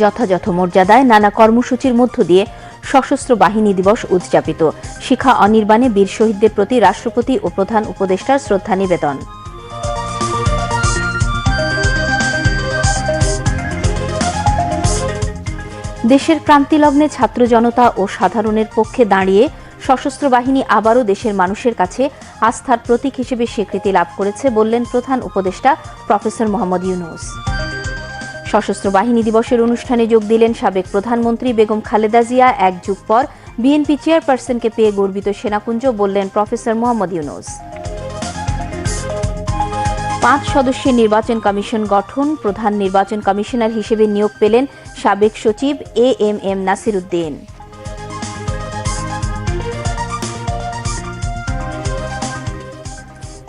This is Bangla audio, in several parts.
যথাযথ মর্যাদায় নানা কর্মসূচির মধ্য দিয়ে সশস্ত্র বাহিনী দিবস উদযাপিত। শিখা অনির্বাণে বীর শহীদদের প্রতি রাষ্ট্রপতি ও প্রধান উপদেষ্টার শ্রদ্ধা নিবেদন। দেশের ক্রান্তিলগ্নে ছাত্র জনতা ও সাধারণের পক্ষে দাঁড়িয়ে সশস্ত্র বাহিনী আবারও দেশের মানুষের কাছে আস্থার প্রতীক হিসেবে স্বীকৃতি লাভ করেছে বললেন প্রধান উপদেষ্টা প্রফেসর মোহাম্মদ ইউনুস। সশস্ত্র বাহিনী দিবসের অনুষ্ঠানে যোগ দিলেন সাবেক প্রধানমন্ত্রী বেগম খালেদা জিয়া। এক যুগ পর বিএনপি চেয়ারপারসনকে পেয়ে গর্বিত সেনাকুঞ্জ বললেন প্রফেসর মোহাম্মদ ইউনুস। পাঁচ সদস্যের নির্বাচন কমিশন গঠন। প্রধান নির্বাচন কমিশনার হিসেবে নিয়োগ পেলেন সাবেক সচিব A M M Nasir Uddin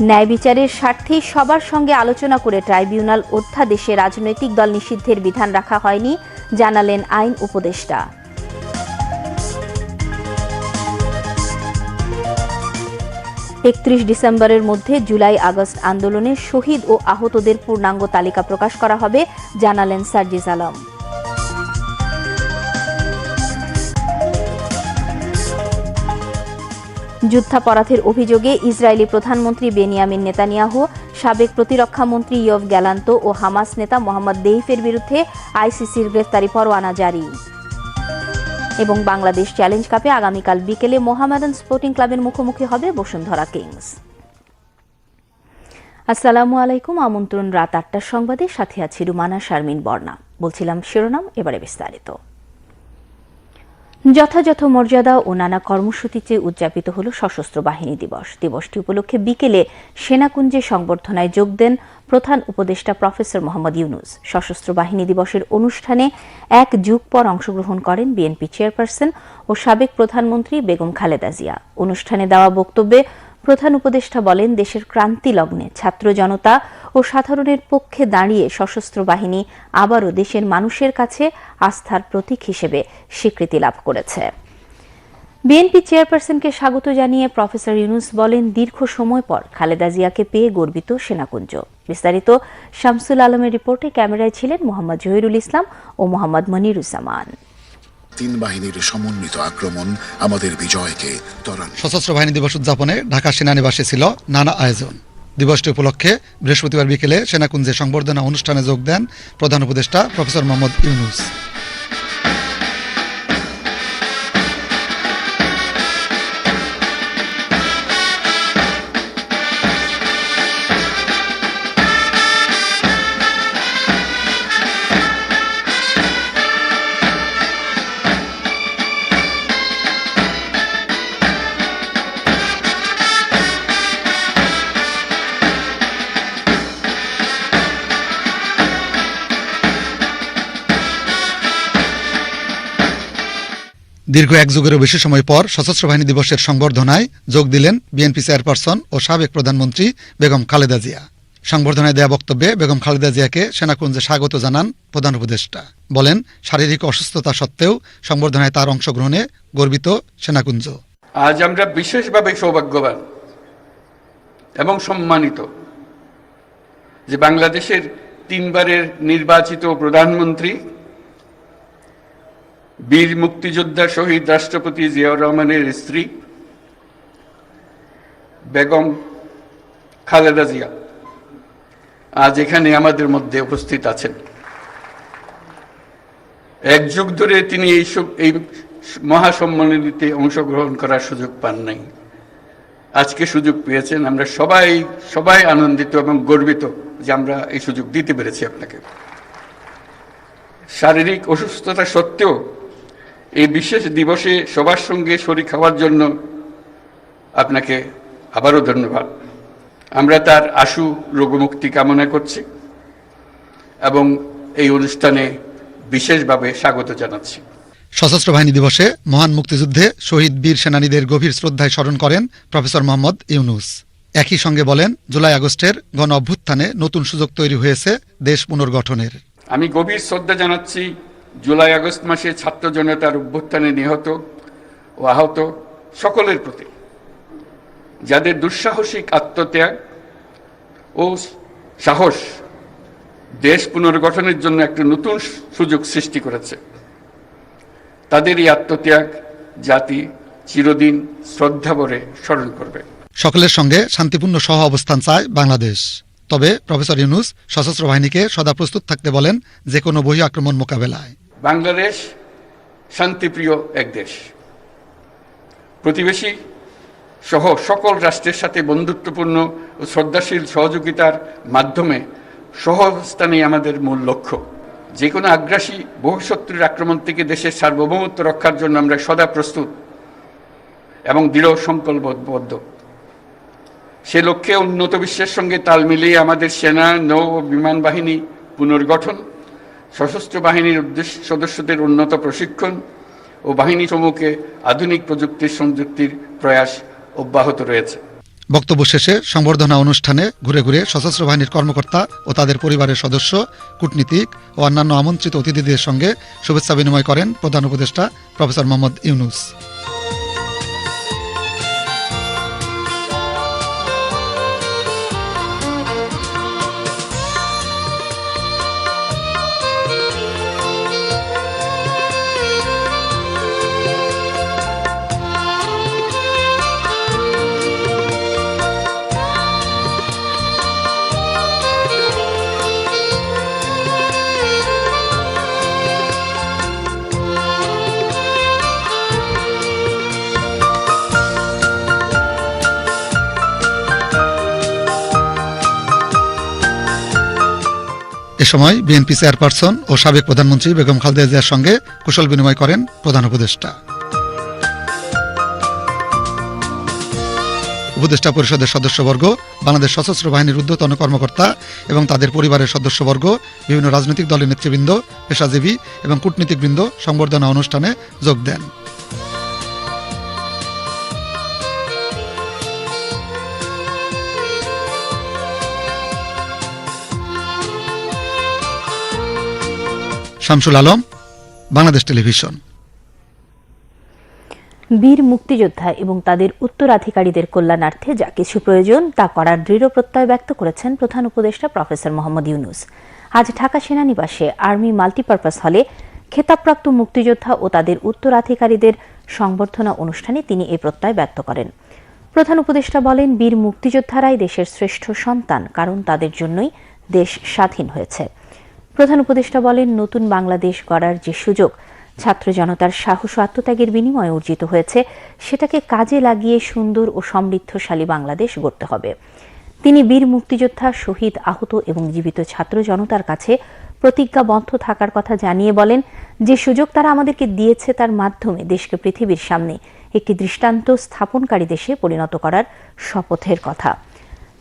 ন্যায় বিচারের স্বার্থে সবার সঙ্গে আলোচনা করে ট্রাইব্যুনাল অধ্যাদেশে রাজনৈতিক দল নিষিদ্ধের বিধান রাখা হয়নি, জানালেন আইন উপদেষ্টা। একত্রিশ ডিসেম্বরের মধ্যে জুলাই আগস্ট আন্দোলনে শহীদ ও আহতদের পূর্ণাঙ্গ তালিকা প্রকাশ করা হবে, জানালেন সার্জিস আলম। যুদ্ধাপরাধের অভিযোগে ইসরায়েলি প্রধানমন্ত্রী বেনিয়ামিন নেতানিয়াহু, সাবেক প্রতিরক্ষা মন্ত্রী ইয়ভ গ্যালান্ত ও হামাস নেতা মোহাম্মদ দেইফের বিরুদ্ধে আইসিসির গ্রেফতারি পরোয়ানা জারি। এবং বাংলাদেশ চ্যালেঞ্জ কাপে আগামীকাল বিকেলে মোহামেডান স্পোর্টিং ক্লাবের মুখোমুখি হবে বসুন্ধরা কিংস। আসসালামু আলাইকুম, আমন্ত্রণ রাত আটটার সংবাদে। সাথে আছি রুমানা শারমিন বর্ণা বলছিলাম শিরোনাম, এবারে বিস্তারিত। যথাযথ মর্যাদা ও নানা কর্মসূচিতে উদযাপিত হল সশস্ত্র বাহিনী দিবস। দিবসটি উপলক্ষে বিকেলে সেনাকুঞ্জে সংবর্ধনায় যোগ দেন প্রধান উপদেষ্টা প্রফেসর মোহাম্মদ ইউনুস। সশস্ত্র বাহিনী দিবসের অনুষ্ঠানে এক যুগ পর অংশগ্রহণ করেন বিএনপি চেয়ারপারসন ও সাবেক প্রধানমন্ত্রী বেগম খালেদা জিয়া। অনুষ্ঠানে দেওয়া বক্তব্যে প্রধান উপদেষ্টা বলেন, দেশের ক্রান্তি লগ্নে ছাত্র জনতা ও সাধারণের পক্ষে দাঁড়িয়ে সশস্ত্র বাহিনী আবারও দেশের মানুষের কাছে আস্থার প্রতীক হিসেবে স্বীকৃতি লাভ করেছে। বিএনপি চেয়ারপারসনকে স্বাগত জানিয়ে প্রফেসর ইউনুস বলেন, দীর্ঘ সময় পর খালেদা জিয়াকে পেয়ে গর্বিত সেনাকুঞ্জ। বিস্তারিত শামসুল আলমের রিপোর্টে ক্যামেরায় ছিলেন মোহাম্মদ জহিরুল ইসলাম ও মোহাম্মদ মনিরুজ্জামান। তিন বাহিনীর সমন্বিত আক্রমণ আমাদের বিজয়কে ত্বরান্বিত। সশস্ত্র বাহিনী দিবস উদযাপনে ঢাকা সেনানিবাসে ছিল নানা আয়োজন। দিবসটি উপলক্ষে বৃহস্পতিবার বিকেলে সেনাকুঞ্জে সংবর্ধনা অনুষ্ঠানে যোগ দেন প্রধান উপদেষ্টা প্রফেসর মোহাম্মদ ইউনুস। দীর্ঘ এক যুগেরও বেশি সময় পর সশস্ত্র বাহিনী দিবসের সংবর্ধনায় যোগ দিলেন বিএনপি চেয়ারপারসন ও সাবেক প্রধানমন্ত্রী বেগম খালেদা জিয়া। সংবর্ধনায় দেয়া বক্তব্যে বেগম খালেদা জিয়াকে সেনাকুঞ্জে স্বাগত জানান প্রধান উপদেষ্টা। বলেন, শারীরিক অসুস্থতা সত্ত্বেও সংবর্ধনায় তার অংশগ্রহণে গর্বিত সেনাকুঞ্জ। আজ আমরা বিশেষভাবে সৌভাগ্যবান এবং সম্মানিত যে বাংলাদেশের তিনবারের নির্বাচিত প্রধানমন্ত্রী বীর মুক্তিযোদ্ধা শহীদ রাষ্ট্রপতি জিয়াউর রহমানের স্ত্রী বেগম খালেদা জিয়া আজ এখানে আমাদের মধ্যে উপস্থিত আছেন। এক যুগ ধরে তিনি এই এই মহাসম্মেলনীতে অংশগ্রহণ করার সুযোগ পান নাই। আজকে সুযোগ পেয়েছেন। আমরা সবাই সবাই আনন্দিত এবং গর্বিত যে আমরা এই সুযোগ দিতে পেরেছি আপনাকে। শারীরিক অসুস্থতা সত্ত্বেও এই বিশেষ দিবসে সবার সঙ্গে শরীর খাওয়ার জন্য আপনাকে আবারও ধন্যবাদ। আমরা তার আশু রোগমুক্তি কামনা করছি এবং এই অনুষ্ঠানে বিশেষভাবে স্বাগত জানাচ্ছি। সশস্ত্র বাহিনী দিবসে মহান মুক্তিযুদ্ধে শহীদ বীর সেনানীদের গভীর শ্রদ্ধায় স্মরণ করেন প্রফেসর মোহাম্মদ ইউনুস। একই সঙ্গে বলেন জুলাই আগস্টের গণ অভ্যুত্থানে নতুন সুযোগ তৈরি হয়েছে দেশ পুনর্গঠনের। আমি গভীর শ্রদ্ধা জানাচ্ছি জুলাই আগস্ট মাসে ছাত্র জনতার অভ্যুত্থানে নিহত ও আহত সকলের প্রতি। যাদের দুঃসাহসিক আত্মত্যাগ ও সাহস দেশ পুনর্গঠনের জন্য একটা নতুন সুযোগ সৃষ্টি করেছে। তাদের এই আত্মত্যাগ জাতি চিরদিন শ্রদ্ধা ভরে স্মরণ করবে। সকলের সঙ্গে শান্তিপূর্ণ সহ অবস্থান চায় বাংলাদেশ। তবে প্রফেসর ইউনুস সশস্ত্র বাহিনীকে সদা প্রস্তুত থাকতে বলেন যে কোনো বহি আক্রমণ মোকাবেলায়। বাংলাদেশ শান্তিপ্রিয় এক দেশ। প্রতিবেশী সহ সকল রাষ্ট্রের সাথে বন্ধুত্বপূর্ণ ও শ্রদ্ধাশীল সহযোগিতার মাধ্যমে সহাবস্থানই আমাদের মূল লক্ষ্য। যে কোনো আগ্রাসী বহুশত্রুর আক্রমণ থেকে দেশের সার্বভৌমত্ব রক্ষার জন্য আমরা সদা প্রস্তুত এবং দৃঢ় সংকল্পবদ্ধ। সে লক্ষ্যে উন্নত বিশ্বের সঙ্গে তাল মিলিয়ে আমাদের সেনা, নৌ ও বিমান বাহিনী পুনর্গঠন সশস্ত্র বাহিনীর উদ্দেশ্য সদস্যদের উন্নত প্রশিক্ষণ ও বাহিনী সমূহকে আধুনিক প্রযুক্তির সংযুক্তির প্রয়াস অব্যাহত রয়েছে। বক্তব্য শেষে সংবর্ধনা অনুষ্ঠানে ঘুরে ঘুরে সশস্ত্র বাহিনীর কর্মকর্তা ও তাদের পরিবারের সদস্য, কূটনীতিক ও অন্যান্য আমন্ত্রিত অতিথিদের সঙ্গে শুভেচ্ছা বিনিময় করেন প্রধান উপদেষ্টা প্রফেসর মোহাম্মদ ইউনুস। সময় বিএনপি চেয়ারপারসন ও সাবেক প্রধানমন্ত্রী বেগম খালেদা জিয়ার সঙ্গে কুশল বিনিময় করেন প্রধান উপদেষ্টা। উপদেষ্টা পরিষদের সদস্যবর্গ, বাংলাদেশ সশস্ত্র বাহিনীর ঊর্ধ্বতন কর্মকর্তা এবং তাদের পরিবারের সদস্যবর্গ, বিভিন্ন রাজনৈতিক দলের নেতৃবৃন্দ, পেশাজীবী এবং কূটনীতিকবৃন্দ সংবর্ধনা অনুষ্ঠানে যোগ দেন। শামসুল আলম, বাংলাদেশ টেলিভিশন। বীর মুক্তিযোদ্ধা এবং তাদের উত্তরাধিকারীদের কল্যাণার্থে যা কিছু প্রয়োজন তা করার দৃঢ় প্রত্যয় ব্যক্ত করেছেন প্রধান উপদেষ্টা প্রফেসর মোহাম্মদ ইউনুস। আজ ঢাকা সেনানিবাসে আর্মি মাল্টিপারপাস হলে খেতাবপ্রাপ্ত মুক্তিযোদ্ধা ও তাদের উত্তরাধিকারীদের সংবর্ধনা অনুষ্ঠানে তিনি এই প্রত্যয় ব্যক্ত করেন। প্রধান উপদেষ্টা বলেন, বীর মুক্তিযোদ্ধারাই দেশের শ্রেষ্ঠ সন্তান, কারণ তাদের জন্যই দেশ স্বাধীন হয়েছে। প্রধান উপদেষ্টা বলেন, নতুন বাংলাদেশ গড়ার যে সুযোগ, ছাত্র জনতার সাহস আত্মত্যাগের বিনিময়ে অর্জিত হয়েছে, সেটাকে কাজে লাগিয়ে সুন্দর ও সমৃদ্ধশালী বাংলাদেশ গড়তে হবে। তিনি বীর মুক্তিযোদ্ধা, শহীদ, আহত এবং জীবিত ছাত্র জনতার কাছে প্রতিজ্ঞাবদ্ধ থাকার কথা জানিয়ে বলেন, যে সুযোগ তারা আমাদেরকে দিয়েছে তার মাধ্যমে দেশকে পৃথিবীর সামনে একটি দৃষ্টান্ত স্থাপনকারী দেশে পরিণত করার শপথের কথা।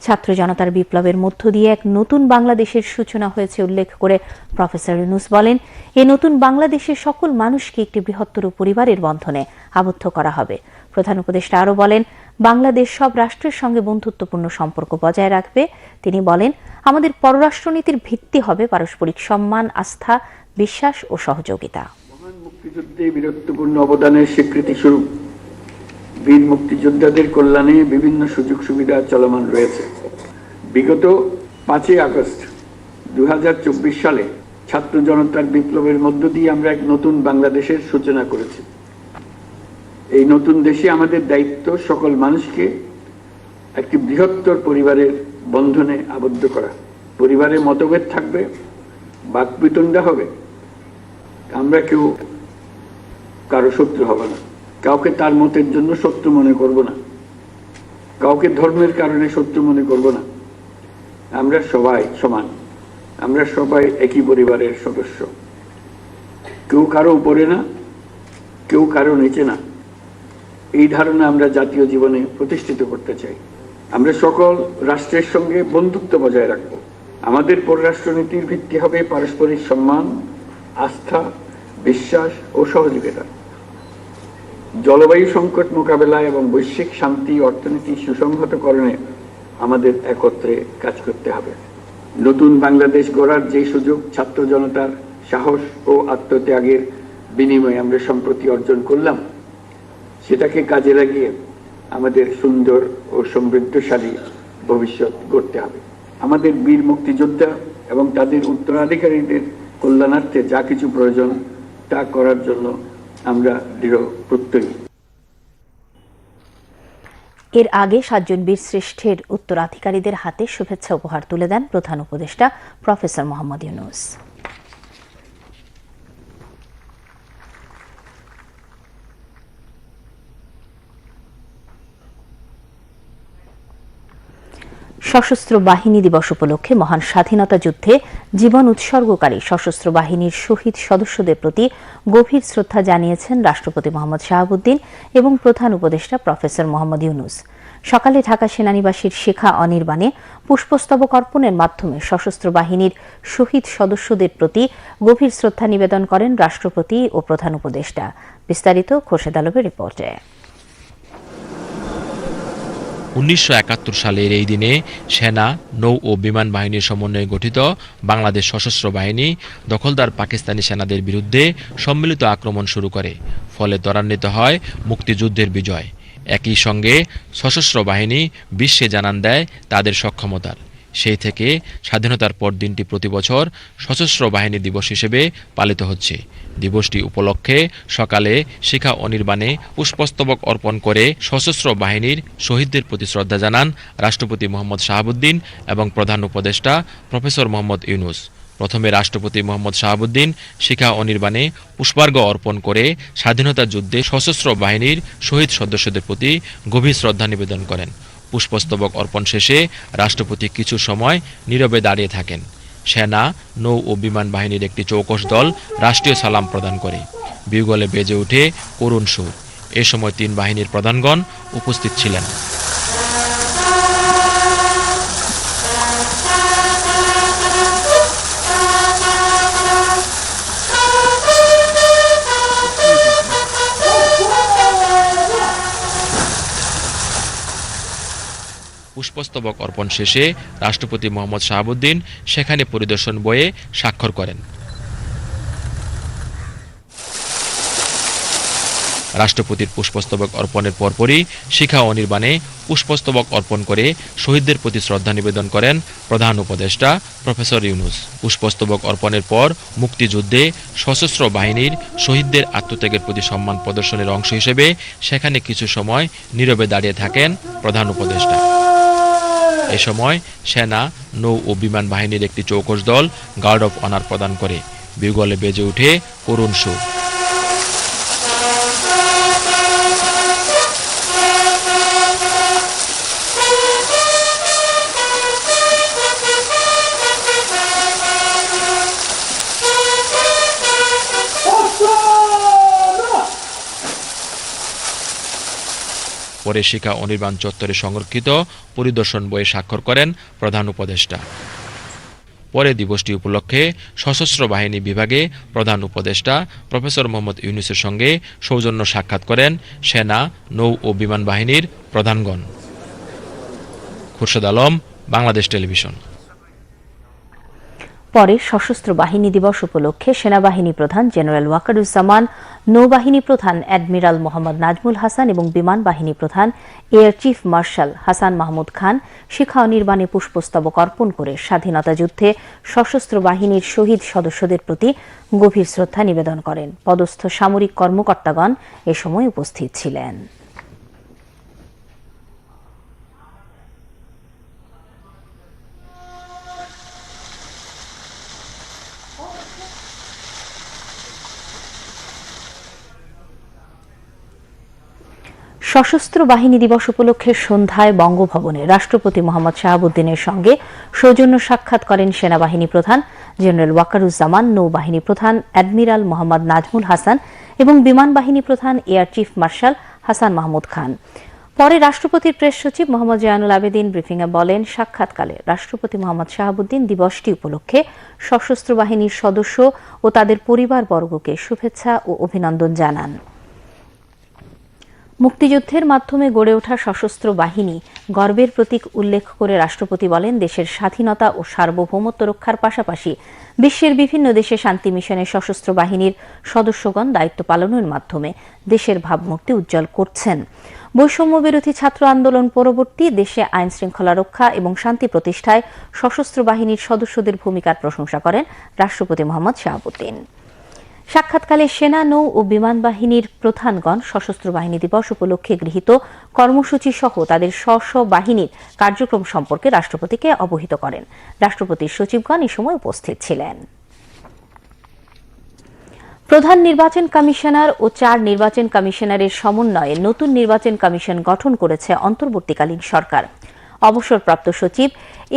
ছাত্র জনতার বিপ্লবের মধ্য দিয়ে এক নতুন বাংলাদেশের সূচনা হয়েছে উল্লেখ করে প্রফেসর ইউনুস বলেন, এ নতুন বাংলাদেশের সকল মানুষকে একটি বৃহত্তর পরিবারের বন্ধনে আবদ্ধ করা হবে। প্রধান উপদেষ্টা আরও বলেন, বাংলাদেশ সব রাষ্ট্রের সঙ্গে বন্ধুত্বপূর্ণ সম্পর্ক বজায় রাখবে। তিনি বলেন, আমাদের পররাষ্ট্রনীতির ভিত্তি হবে পারস্পরিক সম্মান, আস্থা, বিশ্বাস ও সহযোগিতা। মুক্তিযুদ্ধে বীরত্বপূর্ণ অবদানের স্বীকৃতি স্বরূপ বীর মুক্তিযোদ্ধাদের কল্যাণে বিভিন্ন সুযোগ সুবিধা চলমান রয়েছে। বিগত পাঁচই আগস্ট দু হাজার চব্বিশ সালে ছাত্র জনতার বিপ্লবের মধ্য দিয়ে আমরা এক নতুন বাংলাদেশের সূচনা করেছি। এই নতুন দেশে আমাদের দায়িত্ব সকল মানুষকে একটি বৃহত্তর পরিবারের বন্ধনে আবদ্ধ করা। পরিবারের মতভেদ থাকবে, বাকবিতণ্ডা হবে। আমরা কেউ কারও শত্রু হব না। কাউকে তার মতের জন্য শত্রু মনে করব না। কাউকে ধর্মের কারণে শত্রু মনে করব না। আমরা সবাই সমান। আমরা সবাই একই পরিবারের সদস্য। কেউ কারও উপরে না, কেউ কারও নিচে না। এই ধারণা আমরা জাতীয় জীবনে প্রতিষ্ঠিত করতে চাই। আমরা সকল রাষ্ট্রের সঙ্গে বন্ধুত্ব বজায় রাখব। আমাদের পররাষ্ট্রনীতির ভিত্তি হবে পারস্পরিক সম্মান, আস্থা, বিশ্বাস ও সহযোগিতা। জলবায়ু সংকট মোকাবেলায় এবং বৈশ্বিক শান্তি, অর্থনীতি সুসংহতকরণে আমাদের একত্রে কাজ করতে হবে। নতুন বাংলাদেশ গড়ার যে সুযোগ, ছাত্র জনতার সাহস ও আত্মত্যাগের বিনিময়ে আমরা সম্প্রতি অর্জন করলাম, সেটাকে কাজে লাগিয়ে আমাদের সুন্দর ও সমৃদ্ধশালী ভবিষ্যৎ গড়তে হবে। আমাদের বীর মুক্তিযোদ্ধা এবং তাদের উত্তরাধিকারীদের কল্যাণার্থে যা কিছু প্রয়োজন তা করার জন্য আমরা দৃঢ় প্রত্যয়ী। এর আগে সাতজন বীর শ্রেষ্ঠের উত্তরাধিকারীদের হাতে শুভেচ্ছা উপহার তুলে দেন প্রধান উপদেষ্টা প্রফেসর মোহাম্মদ ইউনুস। সশস্ত্র বাহিনী দিবস উপলক্ষে মহান স্বাধীনতা যুদ্ধে জীবন উৎসর্গকারী সশস্ত্র বাহিনীর শহীদ সদস্যদের প্রতি গভীর শ্রদ্ধা জানিয়েছেন রাষ্ট্রপতি মোহাম্মদ শাহাবুদ্দিন এবং প্রধান উপদেষ্টা প্রফেসর মোহাম্মদ ইউনুস। সকালে ঢাকা সেনানিবাসীর শেখা অনির্বাণে পুষ্পস্তবক অর্পণের মাধ্যমে সশস্ত্র বাহিনীর শহীদ সদস্যদের প্রতি গভীর শ্রদ্ধা নিবেদন করেন রাষ্ট্রপতি ও প্রধান উপদেষ্টা। বিস্তারিত খোরশেদ আলমের রিপোর্টে। উনিশশো একাত্তর সালের এই দিনে সেনা, নৌ ও বিমান বাহিনীর সমন্বয়ে গঠিত বাংলাদেশ সশস্ত্র বাহিনী, দখলদার পাকিস্তানি সেনাদের বিরুদ্ধে সম্মিলিত আক্রমণ শুরু করে, ফলে ত্বরান্বিত হয় মুক্তিযুদ্ধের বিজয়। একই সঙ্গে সশস্ত্র বাহিনী বিশ্বে জানান দেয় তাদের সক্ষমতার। সেই থেকে স্বাধীনতার পর দিনটি প্রতি বছর সশস্ত্র বাহিনী দিবস হিসেবে পালিত হচ্ছে। দিবসটি উপলক্ষে সকালে শিখা অনির্বাণে পুষ্পস্তবক অর্পণ করে সশস্ত্র বাহিনীর শহীদদের প্রতি শ্রদ্ধা জানান রাষ্ট্রপতি মোহাম্মদ শাহাবুদ্দিন এবং প্রধান উপদেষ্টা প্রফেসর মোহাম্মদ ইউনুস। প্রথমে রাষ্ট্রপতি মোহাম্মদ শাহাবুদ্দিন শিখা অনির্বাণে পুষ্পার্ঘ্য অর্পণ করে স্বাধীনতা যুদ্ধে সশস্ত্র বাহিনীর শহীদ সদস্যদের প্রতি গভীর শ্রদ্ধা নিবেদন করেন। পুষ্পস্তবক অর্পণ শেষে রাষ্ট্রপতি কিছু সময় নীরবে দাঁড়িয়ে থাকেন। সেনা, নৌ ও বিমান বাহিনীর একটি চৌকশ দল রাষ্ট্রীয় সালাম প্রদান করে। বিউগলে বেজে ওঠে করুণ সুর। এ সময় তিন বাহিনীর প্রধানগণ উপস্থিত ছিলেন। পুষ্পস্তবক অর্পণ শেষে রাষ্ট্রপতি মোহাম্মদ শাহাবুদ্দিন সেখানে পরিদর্শন বয়ে স্বাক্ষর করেন। রাষ্ট্রপতির পুষ্পস্তবক অর্পণের পরপরই শিখা অনির্বাণে পুষ্পস্তবক অর্পণ করে শহীদদের প্রতি শ্রদ্ধা নিবেদন করেন প্রধান উপদেষ্টা প্রফেসর ইউনুস। পুষ্পস্তবক অর্পণের পর মুক্তিযুদ্ধে সশস্ত্র বাহিনীর শহীদদের আত্মত্যাগের প্রতি সম্মান প্রদর্শনের অংশ হিসেবে সেখানে কিছু সময় নীরবে দাঁড়িয়ে থাকেন প্রধান উপদেষ্টা। এ সময় সেনা, নৌ ও বিমান বাহিনীর একটি চৌকস দল গার্ড অফ অনার প্রদান করে। বিগলে বেজে ওঠে করুণ সুর পরে শিখা অনির্বাণ চত্বরে সংরক্ষিত পরিদর্শন বইয়ে স্বাক্ষর করেন প্রধান উপদেষ্টা। পরে দিবসটি উপলক্ষে সশস্ত্র বাহিনী বিভাগে প্রধান উপদেষ্টা প্রফেসর মোহাম্মদ ইউনুসের সঙ্গে সৌজন্য সাক্ষাৎ করেন সেনা, নৌ ও বিমান বাহিনীর প্রধানগণ। খুরশেদ আলম, বাংলাদেশ টেলিভিশন। পরে সশস্ত্র বাহিনী দিবস উপলক্ষে সেনাবাহিনী প্রধান জেনারেল ওয়াকারুজ্জামান, নৌবাহিনী প্রধান অ্যাডমিরাল মোহাম্মদ নাজমুল হাসান এবং বিমান বাহিনী প্রধান air chief marshal Hasan Mahmud Khan শিখা অনির্বাণে পুষ্পস্তবক অর্পণ করে স্বাধীনতা যুদ্ধে সশস্ত্র বাহিনীর শহীদ সদস্যদের প্রতি গভীর শ্রদ্ধা নিবেদন করেন। পদস্থ সামরিক কর্মকর্তাগণ এ সময় উপস্থিত ছিলেন। সশস্ত্র বাহিনী দিবস উপলক্ষে সন্ধ্যায় বঙ্গভবনে রাষ্ট্রপতি মোহাম্মদ শাহাবুদ্দিনের সঙ্গে সৌজন্য সাক্ষাৎ করেন সেনাবাহিনী প্রধান জেনারেল ওয়াকারুজ্জামান, নৌবাহিনী প্রধান অ্যাডমিরাল মোহাম্মদ নাজমুল হাসান এবং বিমান বাহিনী প্রধান air chief marshal Hasan Mahmud Khan. পরে রাষ্ট্রপতির প্রেস সচিব মোহাম্মদ জয়ানুল আবেদিন ব্রিফিংয়ে বলেন, সাক্ষাৎকালে রাষ্ট্রপতি মোহাম্মদ শাহাবুদ্দিন দিবসটি উপলক্ষে সশস্ত্র বাহিনীর সদস্য ও তাদের পরিবারবর্গকে শুভেচ্ছা ও অভিনন্দন জানান। মুক্তিযুদ্ধের মাধ্যমে গড়ে ওঠা সশস্ত্র বাহিনী গর্বের প্রতীক উল্লেখ করে রাষ্ট্রপতি বলেন, দেশের স্বাধীনতা ও সার্বভৌমত্ব রক্ষার পাশাপাশি বিশ্বের বিভিন্ন দেশে শান্তি মিশনের সশস্ত্র বাহিনীর সদস্যগণ দায়িত্ব পালনের মাধ্যমে দেশের ভাবমূর্তি উজ্জ্বল করছেন। বৈষম্য বিরোধী ছাত্র আন্দোলন পরবর্তী দেশে আইন শৃঙ্খলা রক্ষা এবং শান্তি প্রতিষ্ঠায় সশস্ত্র বাহিনীর সদস্যদের ভূমিকার প্রশংসা করেন রাষ্ট্রপতি মোহাম্মদ শাহাবুদ্দিন। সাক্ষাৎকালে সেনা, নৌ ও বিমান বাহিনীর প্রধানগণ সশস্ত্র বাহিনী দিবস উপলক্ষে গৃহীত কর্মসূচি সহ তাদের স্ব স্ব বাহিনীর কার্যক্রম সম্পর্কে রাষ্ট্রপতিকে অবহিত করেন। রাষ্ট্রপতির সচিবগণ এ সময় উপস্থিত ছিলেন। প্রধান নির্বাচন কমিশনার ও চার নির্বাচন কমিশনারের সমন্বয়ে নতুন নির্বাচন কমিশন গঠন করেছে অন্তর্বর্তীকালীন সরকার। অবসরপ্রাপ্ত সচিব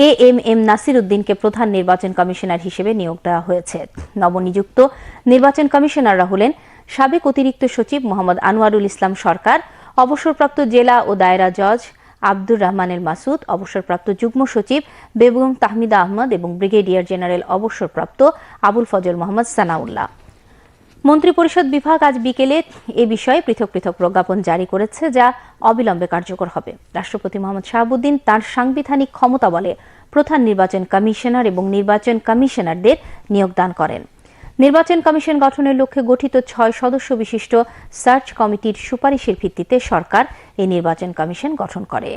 এ এম এম নাসির উদ্দিনকে প্রধান নির্বাচন কমিশনার হিসেবে নিয়োগ দেওয়া হয়েছে। নবনিযুক্ত নির্বাচন কমিশনাররা হলেন সাবেক অতিরিক্ত সচিব মোহাম্মদ আনোয়ারুল ইসলাম সরকার, অবসরপ্রাপ্ত জেলা ও দায়রা জজ আব্দুর রহমানের মাসুদ, অবসরপ্রাপ্ত যুগ্ম সচিব বেগম তাহমিদা আহমদ এবং ব্রিগেডিয়ার জেনারেল অবসরপ্রাপ্ত আবুল ফজল মোহাম্মদ সানাউল্লাহ। মন্ত্রিপরিষদ বিভাগ আজ বিকেলে এ বিষয়ে পৃথক পৃথক প্রজ্ঞাপন জারি করেছে, যা অবিলম্বে কার্যকর হবে। রাষ্ট্রপতি মোহাম্মদ শাহাবুদ্দিন তার সাংবিধানিক ক্ষমতা বলে প্রধান নির্বাচন কমিশনার এবং নির্বাচন কমিশনারদের নিয়োগদান করেন। নির্বাচন কমিশন গঠনের লক্ষ্যে গঠিত ছয় সদস্য বিশিষ্ট সার্চ কমিটির সুপারিশের ভিত্তিতে সরকার এই নির্বাচন কমিশন গঠন করে।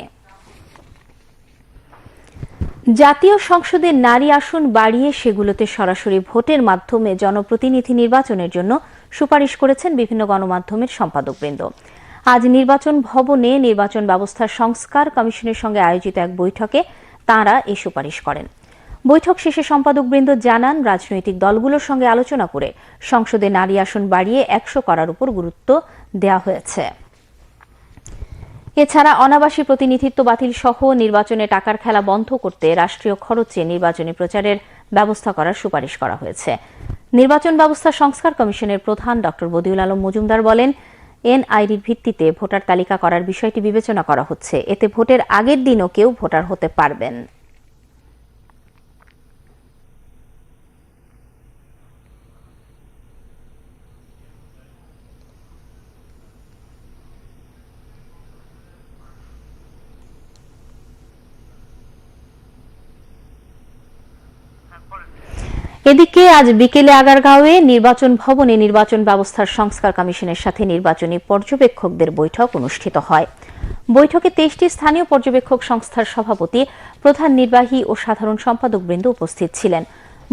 জাতীয় সংসদের নারী আসন বাড়িয়ে সেগুলোতে সরাসরি ভোটের মাধ্যমে জনপ্রতিনিধি নির্বাচনের জন্য সুপারিশ করেছেন বিভিন্ন গণমাধ্যমের সম্পাদকবৃন্দ। আজ নির্বাচন ভবনে নির্বাচন ব্যবস্থার সংস্কার কমিশনের সঙ্গে আয়োজিত এক বৈঠকে তাঁরা এই সুপারিশ করেন। বৈঠক শেষে সম্পাদকবৃন্দ জানান, রাজনৈতিক দলগুলোর সঙ্গে আলোচনা করে সংসদে নারী আসন বাড়িয়ে একশো করার উপর গুরুত্ব দেওয়া হয়েছে। এছাড়া অনাবাসী প্রতিনিধিত্ব বাতিল সহ নির্বাচনে টাকার খেলা বন্ধ করতে রাষ্ট্রীয় খরচে নির্বাচনী প্রচারের ব্যবস্থা করার সুপারিশ করা হয়েছে। নির্বাচন ব্যবস্থা সংস্কার কমিশনের প্রধান ড. বদিউল আলম মজুমদার বলেন এনআইডির ভিত্তিতে ভোটার তালিকা করার বিষয়টি বিবেচনা করা হচ্ছে। এতে ভোটের আগের দিনও কেউ ভোটার হতে পারবেন। এদিকে আজ বিকেলে আগারগাঁওয়ে নির্বাচন ভবনে নির্বাচন ব্যবস্থার সংস্কার কমিশনের সাথে নির্বাচনী পর্যবেক্ষকদের বৈঠক অনুষ্ঠিত হয়। বৈঠকে তেইশটি স্থানীয় পর্যবেক্ষক সংস্থার সভাপতি, প্রধান নির্বাহী ও সাধারণ সম্পাদকবৃন্দ উপস্থিত ছিলেন।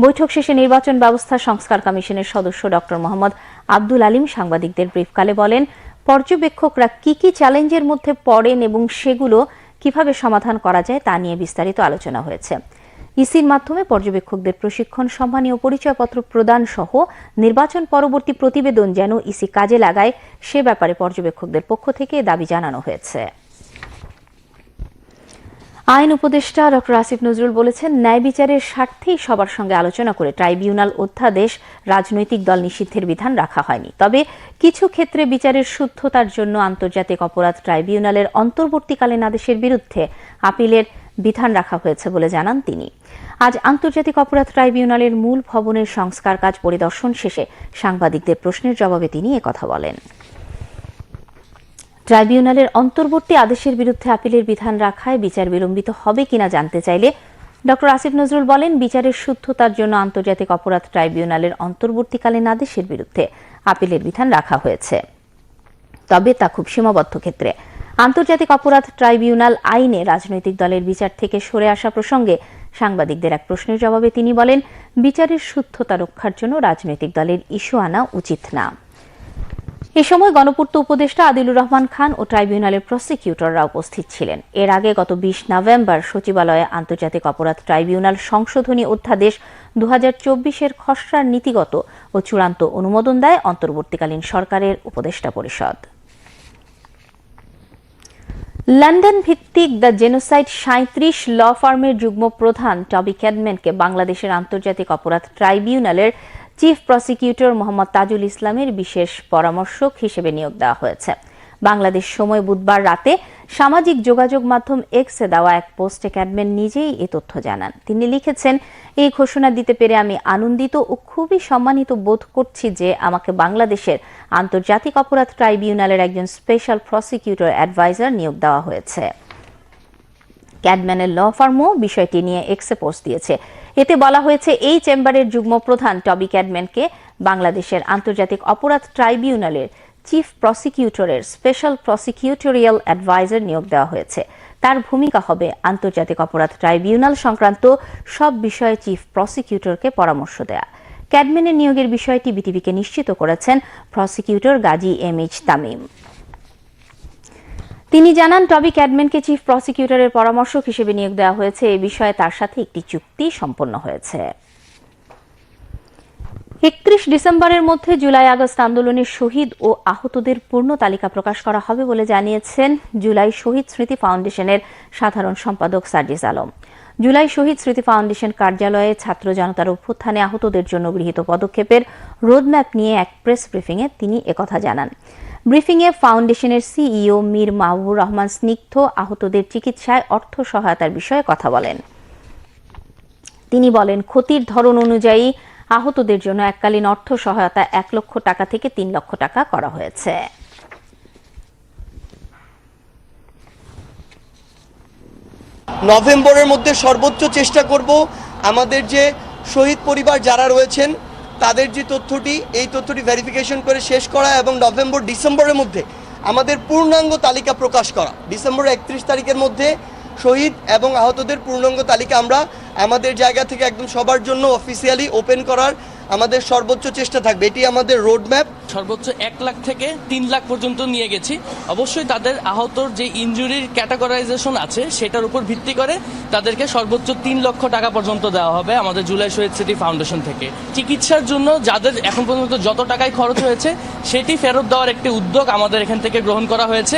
বৈঠক শেষে নির্বাচন ব্যবস্থা সংস্কার কমিশনের সদস্য ড. মোহাম্মদ আব্দুল আলিম সাংবাদিকদের ব্রিফকালে বলেন, পর্যবেক্ষকরা কি কি চ্যালেঞ্জের মধ্যে পড়েন এবং সেগুলো কীভাবে সমাধান করা যায় তা নিয়ে বিস্তারিত আলোচনা হয়েছে। ইসির মাধ্যমে পর্যবেক্ষকদের প্রশিক্ষণ, সম্মানীয় পরিচয়পত্র প্রদান সহ নির্বাচন পরবর্তী প্রতিবেদন যেন ইসি কাজে লাগায়, সে ব্যাপারে পর্যবেক্ষকদের পক্ষ থেকে দাবি জানানো হয়েছে। আইন উপদেষ্টা ড আসিফ নজরুল বলেছেন, ন্যায় বিচারের স্বার্থেই সবার সঙ্গে আলোচনা করে ট্রাইব্যুনাল অধ্যাদেশ, রাজনৈতিক দল নিষিদ্ধের বিধান রাখা হয়নি। তবে কিছু ক্ষেত্রে বিচারের শুদ্ধতার জন্য আন্তর্জাতিক অপরাধ ট্রাইব্যুনালের অন্তর্বর্তীকালীন আদেশের বিরুদ্ধে আপিলের বিধান রাখা হয়েছে বলে জানান তিনি। আজ আন্তর্জাতিক অপরাধ ট্রাইব্যুনালের মূল ভবনের সংস্কার কাজ পরিদর্শন শেষে সাংবাদিকদের প্রশ্নের জবাবে তিনি একথা বলেন। ট্রাইব্যুনালের অন্তর্বর্তী আদেশের বিরুদ্ধে আপিলের বিধান রাখায় বিচার বিলম্বিত হবে কিনা জানতে চাইলে ড. আসিফ নজরুল বলেন, বিচারের শুদ্ধতার জন্য আন্তর্জাতিক অপরাধ ট্রাইব্যুনালের অন্তর্বর্তীকালীন আদেশের বিরুদ্ধে আপিলের বিধান রাখা হয়েছে। তবে তা খুব সীমাবদ্ধ ক্ষেত্রে। আন্তর্জাতিক অপরাধ ট্রাইব্যুনাল আইনে রাজনৈতিক দলের বিচার থেকে সরে আসা প্রসঙ্গে সাংবাদিকদের এক প্রশ্নের জবাবে তিনি বলেন, বিচারের শুদ্ধতা রক্ষার জন্য রাজনৈতিক দলের ইস্যু আনা উচিত না। এ সময় গণপূর্ত উপদেষ্টা আদিলুর রহমান খান ও ট্রাইব্যুনালের প্রসিকিউটররা উপস্থিত ছিলেন। এর আগে গত বিশ নভেম্বর সচিবালয়ে আন্তর্জাতিক অপরাধ ট্রাইব্যুনাল সংশোধনী অধ্যাদেশ দু এর খসড়ার নীতিগত ও চূড়ান্ত অনুমোদন দেয় অন্তর্বর্তীকালীন সরকারের উপদেষ্টা পরিষদ। লন্ডন ভিত্তিক দ্য জেনোসাইড সাঁত্রিশ ল ফার্মের যুগ্ম প্রধান টবি ক্যাডম্যানকে বাংলাদেশের আন্তর্জাতিক অপরাধ ট্রাইব্যুনালের চিফ প্রসিকিউটর মোহাম্মদ তাজুল ইসলামের বিশেষ পরামর্শক হিসেবে নিয়োগ দেওয়া হয়েছে। বাংলাদেশ সময় বুধবার রাতে সামাজিক যোগাযোগ মাধ্যম এক্সে দেওয়া এক পোস্টে ক্যাডম্যান নিজেই এ তথ্য জানান। তিনি লিখেছেন, এই ঘোষণা দিতে পেরে আমি আনন্দিত ও খুবই সম্মানিত বোধ করছি যে আমাকে বাংলাদেশের আন্তর্জাতিক অপরাধ ট্রাইব্যুনালের একজন স্পেশাল প্রসিকিউটর অ্যাডভাইজার নিয়োগ দেওয়া হয়েছে। ক্যাডম্যানের ল ফার্মও বিষয়টি নিয়ে এক্সে পোস্ট দিয়েছে। এতে বলা হয়েছে, এই চেম্বারের যুগ্ম প্রধান টবি ক্যাডম্যানকে বাংলাদেশের আন্তর্জাতিক অপরাধ ট্রাইব্যুনালের চিফ প্রসিকিউটরের স্পেশাল প্রসিকিউটোরিয়াল অ্যাডভাইজার নিয়োগ দেওয়া হয়েছে। তার ভূমিকা হবে আন্তর্জাতিক অপরাধ ট্রাইব্যুনাল সংক্রান্ত সব বিষয়ে চিফ প্রসিকিউটরকে পরামর্শ দেয়া। ক্যাডম্যানের নিয়োগের বিষয়টি বিটিভিকে নিশ্চিত করেছেন prosecutor Ghazi M H Tamim. তিনি জানান, টবি ক্যাডম্যানকে চিফ প্রসিকিউটরের পরামর্শক হিসেবে নিয়োগ দেওয়া হয়েছে। এ বিষয়ে তার সাথে একটি চুক্তি সম্পন্ন হয়েছে। একত্রিশ ডিসেম্বরের মধ্যে জুলাই আগস্ট আন্দোলনের শহীদ ও আহতদের পূর্ণ তালিকা প্রকাশ করা হবে বলে জানিয়েছেন জুলাই শহীদ স্মৃতি ফাউন্ডেশনের সাধারণ সম্পাদক সার্জিস আলম। জুলাই শহীদ স্মৃতি ফাউন্ডেশন কার্যালয়ে ছাত্র জনতার অভ্যুত্থানে আহতদের জন্য গৃহীত পদক্ষেপের রোডম্যাপ নিয়ে এক প্রেস ব্রিফিংয়ে তিনি একথা জানান। ব্রিফিংয়ে ফাউন্ডেশনের সিইও মীর মাহবুর রহমান স্নিগ্ধ আহতদের চিকিৎসায় অর্থ সহায়তার বিষয়ে কথা বলেন। তিনি বলেন, ক্ষতির ধরন অনুযায়ী আহতদের জন্য এককালীন অর্থ সহায়তা এক লক্ষ টাকা থেকে তিন লক্ষ টাকা করা হয়েছে। নভেম্বরের মধ্যে সর্বোচ্চ চেষ্টা করব আমাদের যে শহীদ পরিবার যারা রয়েছেন, তাদের যে তথ্যটি, এই তথ্যটি ভেরিফিকেশন করে শেষ করা এবং নভেম্বর, ডিসেম্বরের মধ্যে আমাদের পূর্ণাঙ্গ তালিকা প্রকাশ করা। ডিসেম্বর একত্রিশ তারিখের মধ্যে শহীদ এবং আহতদের পূর্ণাঙ্গ তালিকা আমরা আমাদের জায়গা থেকে একদম সবার জন্য অফিসিয়ালি ওপেন করার আমাদের সর্বোচ্চ চেষ্টা থাকবে। এটি আমাদের রোডম্যাপ সর্বোচ্চ এক লাখ থেকে তিন লাখ পর্যন্ত নিয়ে গেছি। অবশ্যই তাদের আহতর যে ইনজুরির ক্যাটাগরাইজেশন আছে, সেটার উপর ভিত্তি করে তাদেরকে সর্বোচ্চ তিন লক্ষ টাকা পর্যন্ত দেওয়া হবে আমাদের জুলাই শহীদ স্মৃতি ফাউন্ডেশন থেকে। চিকিৎসার জন্য যাদের এখন পর্যন্ত যত টাকায় খরচ হয়েছে, সেটি ফেরত দেওয়ার একটি উদ্যোগ আমাদের এখান থেকে গ্রহণ করা হয়েছে।